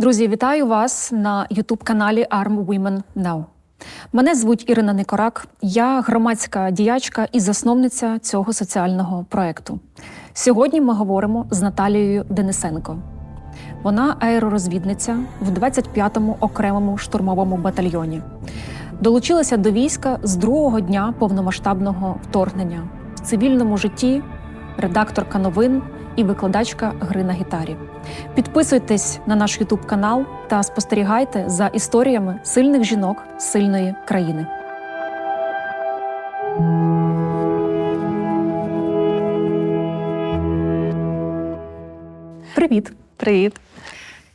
Друзі, вітаю вас на Ютуб-каналі Arm Women Now. Мене звуть Ірина Никорак, я громадська діячка і засновниця цього соціального проекту. Сьогодні ми говоримо з Наталією Денисенко. Вона аеророзвідниця в 25-му окремому штурмовому батальйоні. Долучилася до війська з другого дня повномасштабного вторгнення в цивільному житті, редакторка новин і викладачка гри на гітарі. Підписуйтесь на наш Ютуб канал та спостерігайте за історіями сильних жінок сильної країни. Привіт! Привіт.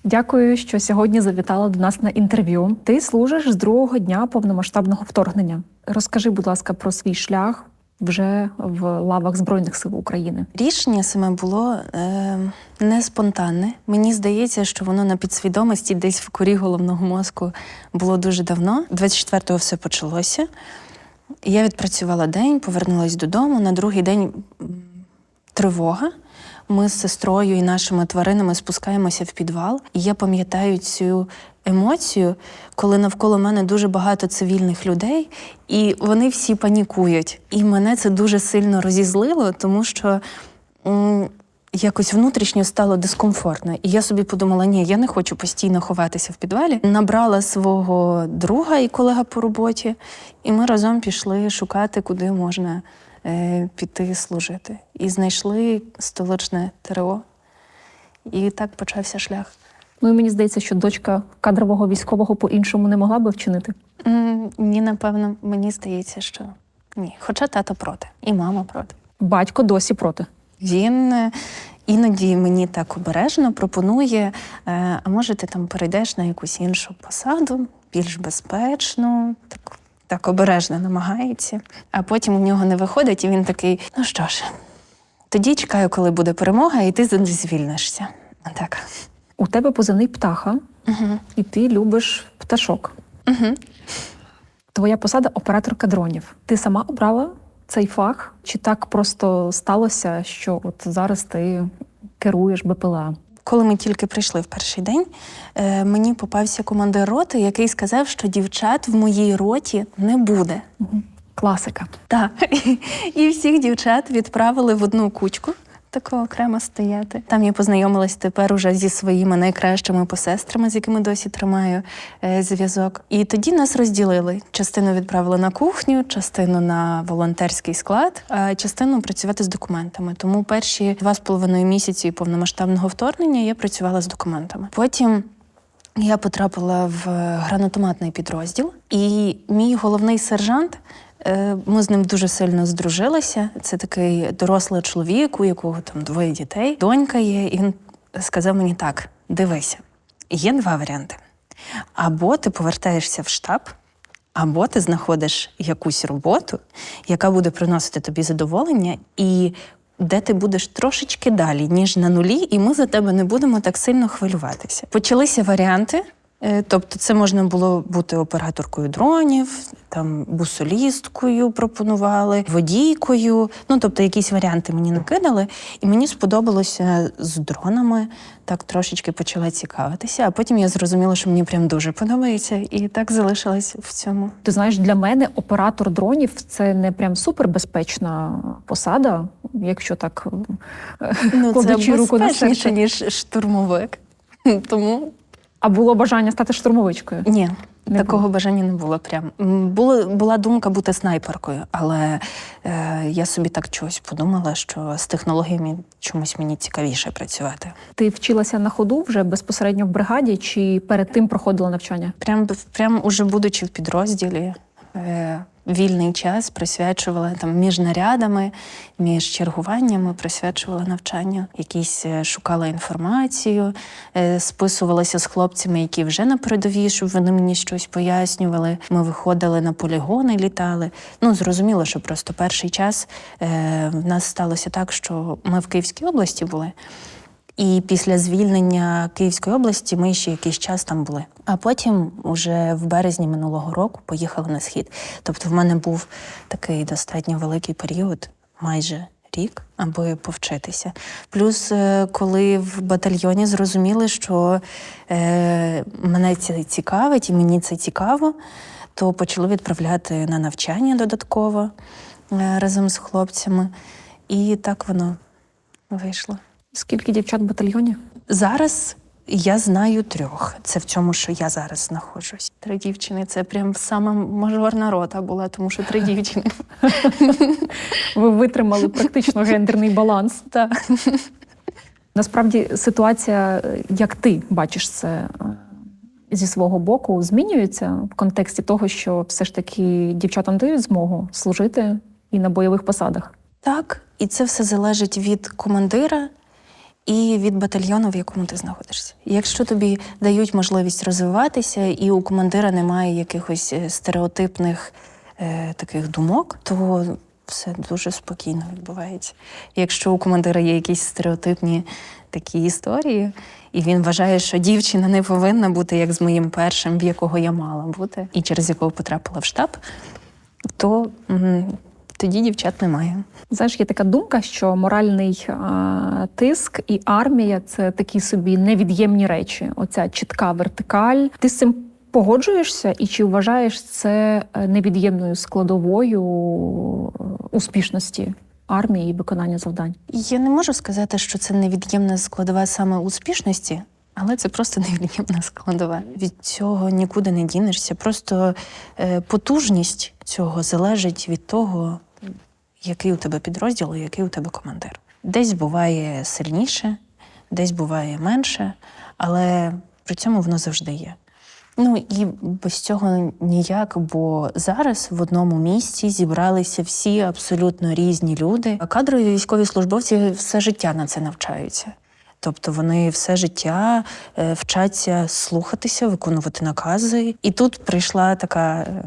Дякую, що сьогодні завітала до нас на інтерв'ю. Ти служиш з другого дня повномасштабного вторгнення. Розкажи, будь ласка, про свій шлях вже в лавах Збройних сил України. Рішення саме було е, не спонтанне. Мені здається, що воно на підсвідомості десь в корі головного мозку було дуже давно. 24-го все почалося. Я відпрацювала день, повернулася додому. На другий день тривога. Ми з сестрою і нашими тваринами спускаємося в підвал. І я пам'ятаю цю емоцію, коли навколо мене дуже багато цивільних людей, і вони всі панікують. І мене це дуже сильно розізлило, тому що. Якось внутрішньо стало дискомфортно. І я собі подумала, ні, я не хочу постійно ховатися в підвалі. Набрала свого друга і колега по роботі, і ми разом пішли шукати, куди можна е, піти служити. І знайшли столичне ТРО. І так почався шлях. Ну і мені здається, що дочка кадрового військового по-іншому не могла би вчинити. М, Ні, напевно, мені здається, що ні. Хоча тато проти, і мама проти. Батько досі проти. Він е, іноді мені так обережно пропонує: е, а може, ти там перейдеш на якусь іншу посаду, більш безпечну, так, так обережно намагається. А потім у нього не виходить, і він такий: ну що ж, тоді чекаю, коли буде перемога, і ти звільнишся. Так. У тебе позивний птаха, Угу. і ти любиш пташок. Угу. Твоя посада операторка дронів. Ти сама обрала цей фах? Чи так просто сталося, що от зараз ти керуєш БПЛА? Коли ми тільки прийшли в перший день, е, мені попався командир роти, який сказав, що дівчат в моїй роті не буде. Класика. Так. І всіх дівчат відправили в одну кучку. Тако окремо стояти. Там я познайомилась тепер уже зі своїми найкращими посестрами, з якими досі тримаю е, зв'язок. І тоді нас розділили. Частину відправили на кухню, частину на волонтерський склад, а частину працювати з документами. Тому перші два з половиною місяці повномасштабного вторгнення я працювала з документами. Потім я потрапила в гранатометний підрозділ, і мій головний сержант. Е, Ми з ним дуже сильно здружилися. Це такий дорослий чоловік, у якого там двоє дітей, донька є. І він сказав мені так: дивися, є два варіанти. Або ти повертаєшся в штаб, або ти знаходиш якусь роботу, яка буде приносити тобі задоволення, і де ти будеш трошечки далі, ніж на нулі, і ми за тебе не будемо так сильно хвилюватися. Почалися варіанти. Е, Тобто, це можна було бути операторкою дронів, там бусолісткою пропонували, водійкою. Ну тобто, якісь варіанти мені накидали, і мені сподобалося з дронами. Так трошечки почала цікавитися. А потім я зрозуміла, що мені прям дуже подобається, і так залишилась в цьому. Ти знаєш, для мене оператор дронів це не прям супербезпечна посада, якщо так Ну, кладучи руку на серце. ніж штурмовик. Тому А було бажання стати штурмовичкою. ні, Не такого бажання не було. Прям була була думка бути снайперкою, але е, я собі так чогось подумала, що з технологіями чомусь мені цікавіше працювати. Ти вчилася на ходу вже безпосередньо в бригаді, чи перед тим проходила навчання? Прям, прям уже будучи в підрозділі, е, вільний час присвячувала там між нарядами, між чергуваннями, присвячувала навчанню. Якісь е, шукала інформацію, е, списувалася з хлопцями, які вже на передовій, щоб вони мені щось пояснювали. Ми виходили на полігони, літали. Ну зрозуміло, що просто перший час е, в нас сталося так, що ми в Київській області були. І після звільнення Київської області ми ще якийсь час там були. А потім, уже в березні минулого року, поїхали на схід. Тобто, в мене був такий достатньо великий період, майже рік, аби повчитися. Плюс, е, коли в батальйоні зрозуміли, що е, мене це цікавить і мені це цікаво, то почали відправляти на навчання додатково е, разом з хлопцями. І так воно вийшло. Скільки дівчат в батальйоні? Зараз я знаю трьох. Це в цьому, що я зараз знаходжусь. Три дівчини це прям сама мажорна рота була, тому що три дівчини. Ви витримали практично гендерний баланс. Так. Насправді ситуація, як ти бачиш це е, зі свого боку, змінюється в контексті того, що все ж таки дівчатам дають змогу служити і на бойових посадах. Так, і це все залежить від командира і від батальйону, в якому ти знаходишся. Якщо тобі дають можливість розвиватися, і у командира немає якихось е, стереотипних е, таких думок, то все дуже спокійно відбувається. Якщо у командира є якісь стереотипні такі історії, і він вважає, що дівчина не повинна бути як з моїм першим, в якого я мала бути, і через якого потрапила в штаб, то тоді дівчат немає. Знаєш, є така думка, що моральний а, тиск і армія це такі собі невід'ємні речі. Оця чітка вертикаль. Ти з цим погоджуєшся, і чи вважаєш це е, невід'ємною складовою е, успішності армії і виконання завдань? Я не можу сказати, що це невід'ємна складова саме успішності, але це просто невід'ємна складова. Від цього нікуди не дінешся. Просто е, потужність цього залежить від того, який у тебе підрозділ і який у тебе командир. Десь буває сильніше, десь буває менше, але при цьому воно завжди є. Ну і без цього ніяк, бо зараз в одному місці зібралися всі абсолютно різні люди. А кадрові військові службовці все життя на це навчаються. Тобто вони все життя е, вчаться слухатися, виконувати накази. І тут прийшла така е,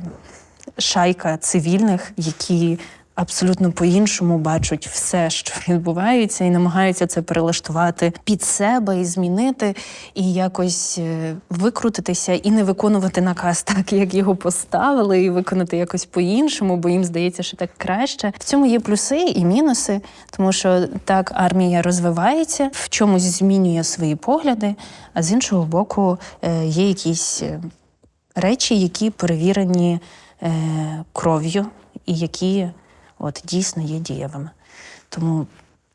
шайка цивільних, які абсолютно по-іншому бачать все, що відбувається, і намагаються це перелаштувати під себе і змінити, і якось е, викрутитися і не виконувати наказ так, як його поставили, і виконати якось по-іншому, бо їм здається, що так краще. В цьому є плюси і мінуси, тому що так армія розвивається, в чомусь змінює свої погляди, а з іншого боку, е, є якісь е, речі, які перевірені кров'ю, і які от дійсно є дієвими. Тому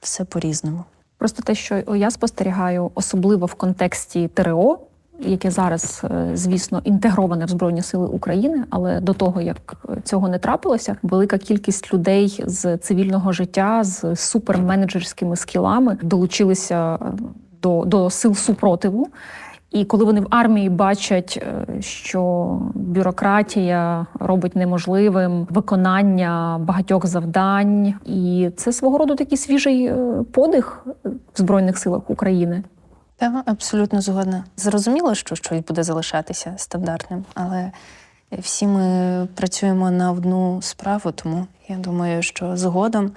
все по-різному. Просто те, що я спостерігаю, особливо в контексті ТРО, яке зараз, е, звісно, інтегроване в Збройні Сили України, але до того як цього не трапилося, велика кількість людей з цивільного життя з суперменеджерськими скілами долучилися е, до, до сил супротиву. І коли вони в армії бачать, е, що бюрократія робить неможливим виконання багатьох завдань, і це свого роду такий свіжий е, подих в збройних силах України. Так, абсолютно згодна. Зрозуміло, що щось буде залишатися стандартним, але всі ми працюємо на одну справу, тому я думаю, що згодом.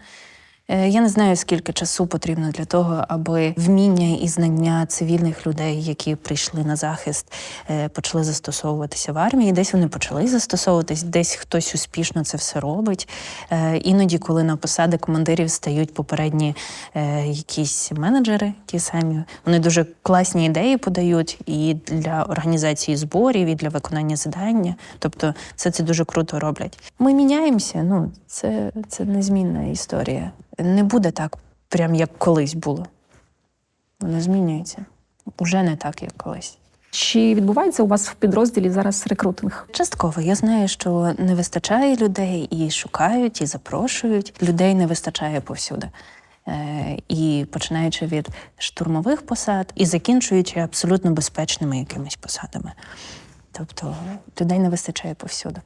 Е, Я не знаю, скільки часу потрібно для того, аби вміння і знання цивільних людей, які прийшли на захист, е, почали застосовуватися в армії. Десь вони почали застосовуватись, десь хтось успішно це все робить. Е, Іноді, коли на посади командирів стають попередні якісь менеджери, ті самі, вони дуже класні ідеї подають і для організації зборів, і для виконання завдання. Тобто, все це дуже круто роблять. Ми міняємося. Ну це, це незмінна історія. Не буде так, прям як колись було. Воно змінюється. Уже не так, як колись. Чи відбувається у вас в підрозділі зараз рекрутинг? Частково я знаю, що не вистачає людей і шукають, і запрошують. Людей не вистачає повсюди. Е, і починаючи від штурмових посад і закінчуючи абсолютно безпечними якимись посадами. Тобто людей не вистачає повсюди.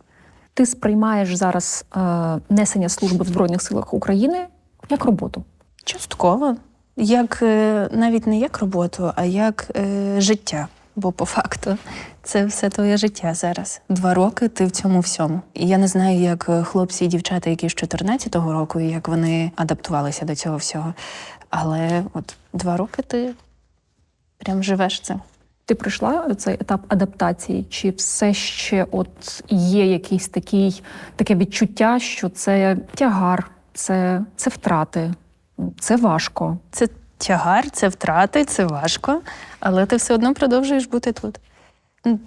Ти сприймаєш зараз е, несення служби в Збройних силах України як роботу? Частково, як е, навіть не як роботу, а як е, життя. Бо по факту це все твоє життя зараз. Два роки ти в цьому всьому. І я не знаю, як е, хлопці і дівчата, які з 14-го року, як вони адаптувалися до цього всього. Але от два роки ти прям живеш цим. Ти пройшла цей етап адаптації? Чи все ще от є якийсь такий таке відчуття, що це тягар, це, це втрати? Це важко. Це тягар, це втрати, це важко, але ти все одно продовжуєш бути тут.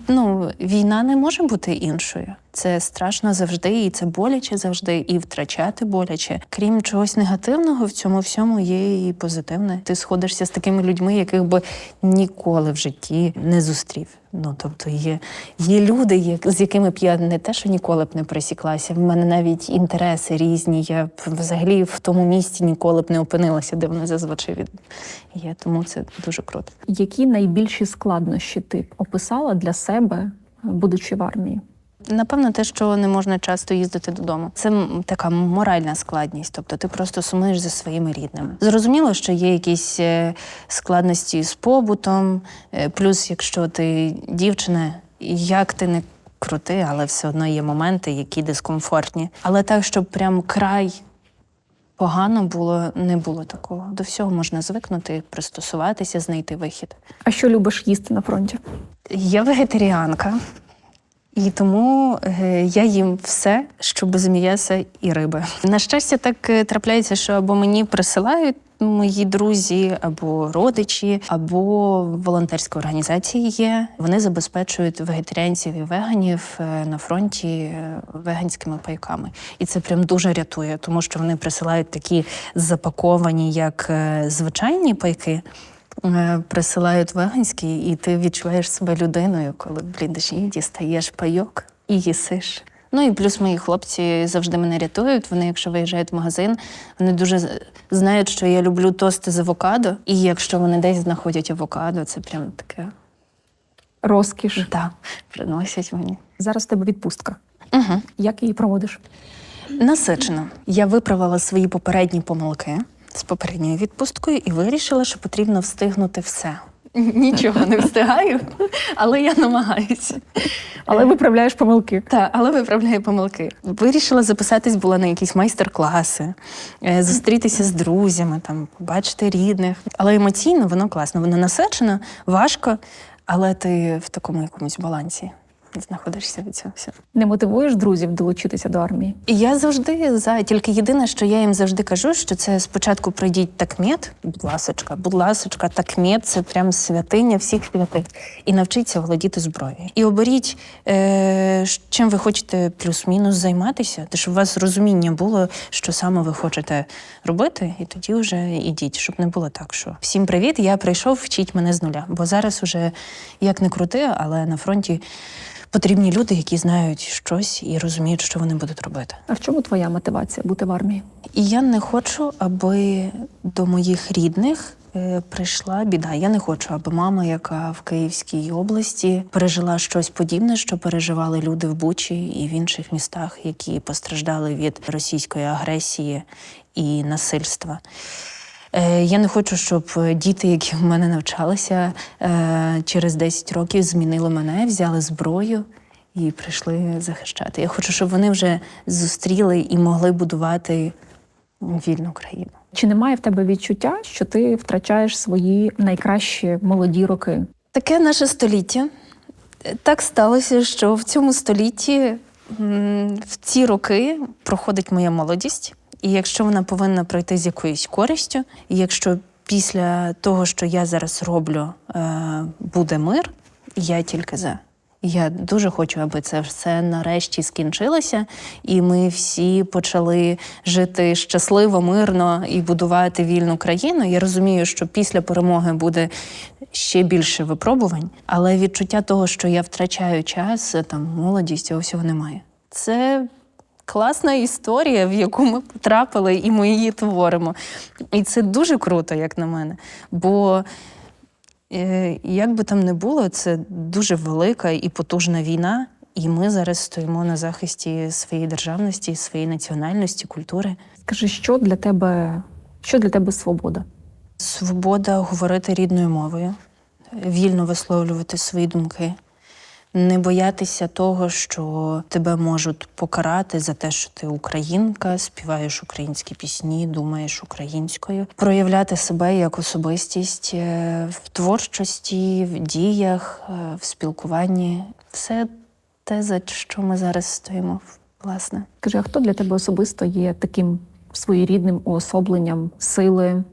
Ну, війна не може бути іншою. Це страшно завжди, і це боляче завжди, і втрачати боляче. Крім чогось негативного, в цьому всьому є і позитивне. Ти сходишся з такими людьми, яких би ніколи в житті не зустрів. Ну тобто є, є люди, з якими б я не те, що ніколи б не пересіклася. В мене навіть інтереси різні. Я б взагалі в тому місці ніколи б не опинилася, де вони зазвичай від є. Тому це дуже круто. Які найбільші складнощі ти описала для себе, будучи в армії? Напевно, те, що не можна часто їздити додому, це така моральна складність. Тобто ти просто сумуєш за своїми рідними. Зрозуміло, що є якісь е, складності з побутом, е, плюс, якщо ти дівчина, як ти не крути, але все одно є моменти, які дискомфортні. Але так, щоб прям край погано було, не було такого. До всього можна звикнути, пристосуватися, знайти вихід. А що любиш їсти на фронті? Я вегетаріанка, і тому е, я їм все, що без м'яса і риби. На щастя, так е, трапляється, що або мені присилають мої друзі, або родичі, або волонтерські організації є. Вони забезпечують вегетаріанців і веганів е, на фронті веганськими пайками. І це прям дуже рятує, тому що вони присилають такі запаковані, як звичайні пайки. Е, Присилають веганські, і ти відчуваєш себе людиною, коли блідиш і дістаєш пайок і їсиш. Ну і плюс мої хлопці завжди мене рятують. Вони, якщо виїжджають в магазин, вони дуже знають, що я люблю тости з авокадо. І якщо вони десь знаходять авокадо, це прям таке Розкіш. да, приносять мені. Зараз в тебе відпустка. Угу. Як її проводиш? Насичено. Я виправила свої попередні помилки з попередньою відпусткою і вирішила, що потрібно встигнути все. Нічого не встигаю, але я намагаюся. Але виправляєш помилки. Так, але виправляю помилки. Вирішила записатись була на якісь майстер-класи, е, зустрітися з друзями, там, побачити рідних. Але емоційно воно класно, воно насичено, важко, але ти в такому якомусь балансі знаходишся від цього всього. Не мотивуєш друзів долучитися до армії? Я завжди за тільки єдине, що я їм завжди кажу, що це спочатку пройдіть такмет, будь ласочка, будь ласочка, такмет це прям святиня всіх святих. І навчіться володіти зброєю. І оберіть, е, чим ви хочете плюс-мінус займатися, щоб у вас розуміння було, що саме ви хочете робити, і тоді вже ідіть, щоб не було так, що всім привіт, я прийшов, вчіть мене з нуля. Бо зараз уже як не крути, але на фронті. Потрібні люди, які знають щось і розуміють, що вони будуть робити. А в чому твоя мотивація бути в армії? І я не хочу, аби до моїх рідних е, прийшла біда. Я не хочу, аби мама, яка в Київській області пережила щось подібне, що переживали люди в Бучі і в інших містах, які постраждали від російської агресії і насильства. Е, Я не хочу, щоб діти, які в мене навчалися, е, через 10 років змінили мене, взяли зброю і прийшли захищати. Я хочу, щоб вони вже зустріли і могли будувати вільну країну. Чи немає в тебе відчуття, що ти втрачаєш свої найкращі молоді роки? Таке наше століття. Так сталося, що в цьому столітті в ці роки проходить моя молодість. І якщо вона повинна пройти з якоюсь користю, і якщо після того, що я зараз роблю, е, буде мир, я тільки за. Я дуже хочу, аби це все нарешті скінчилося, і ми всі почали жити щасливо, мирно і будувати вільну країну. Я розумію, що після перемоги буде ще більше випробувань, але відчуття того, що я втрачаю час, там молодість, цього всього немає. Це класна історія, в яку ми потрапили, і ми її творимо. І це дуже круто, як на мене. Бо Е, Як би там не було, це дуже велика і потужна війна, і ми зараз стоїмо на захисті своєї державності, своєї національності, культури. Скажи, що для тебе, що для тебе свобода? Свобода говорити рідною мовою, вільно висловлювати свої думки, не боятися того, що тебе можуть покарати за те, що ти українка, співаєш українські пісні, думаєш українською, проявляти себе як особистість е, в творчості, в діях, е, в спілкуванні. Все те, за що ми зараз стоїмо, власне. Скажи, а хто для тебе особисто є таким своєрідним уособленням сили,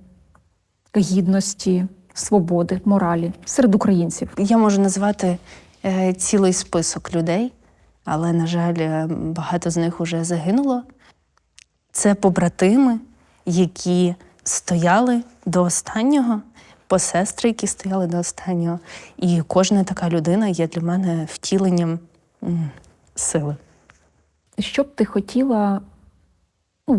гідності, свободи, моралі серед українців. Я можу назвати цілий список людей, але, на жаль, е, багато з них вже загинуло. Це побратими, які стояли до останнього, посестри, які стояли до останнього. І кожна така людина є для мене втіленням сили. Що б ти хотіла ну,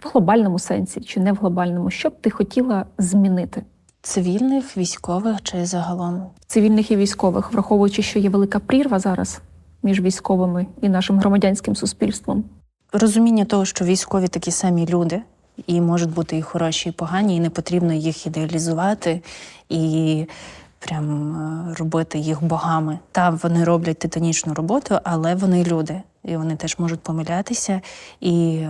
в глобальному сенсі чи не в глобальному, що б ти хотіла змінити Цивільних, військових чи загалом. цивільних і військових, враховуючи, що є велика прірва зараз між військовими і нашим громадянським суспільством? Розуміння того, що військові такі самі люди, і можуть бути і хороші, і погані, і не потрібно їх ідеалізувати і прям е, робити їх богами. Та вони роблять титанічну роботу, але вони люди. І вони теж можуть помилятися і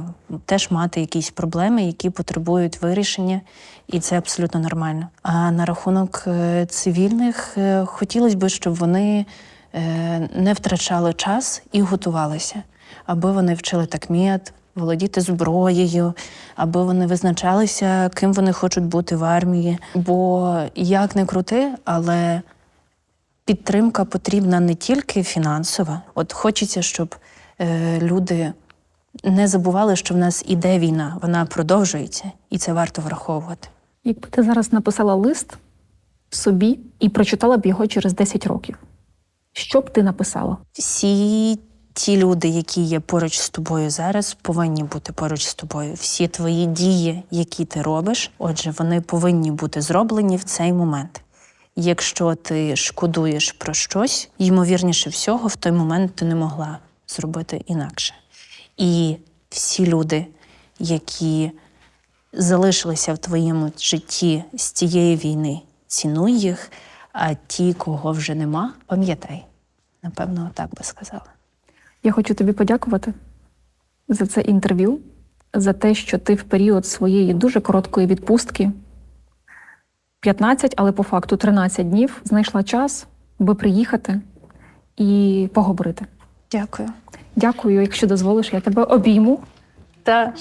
теж мати якісь проблеми, які потребують вирішення, і це абсолютно нормально. А на рахунок е, цивільних е, хотілося б, щоб вони е, не втрачали час і готувалися, аби вони вчили такмет, володіти зброєю, аби вони визначалися, ким вони хочуть бути в армії. Бо як не крути, але підтримка потрібна не тільки фінансова. От хочеться, щоб люди не забували, що в нас іде війна, вона продовжується, і це варто враховувати. Якби ти зараз написала лист собі і прочитала б його через 10 років, що б ти написала? Всі ті люди, які є поруч з тобою зараз, повинні бути поруч з тобою. Всі твої дії, які ти робиш, отже, вони повинні бути зроблені в цей момент. Якщо ти шкодуєш про щось, ймовірніше всього, в той момент ти не могла зробити інакше. І всі люди, які залишилися в твоєму житті з цієї війни, цінуй їх, а ті, кого вже нема, пам'ятай. Напевно, так би сказала. Я хочу тобі подякувати за це інтерв'ю, за те, що ти в період своєї дуже короткої відпустки 15, але по факту 13 днів знайшла час, би приїхати і поговорити. Дякую. Дякую, якщо дозволиш, я тебе обійму. Та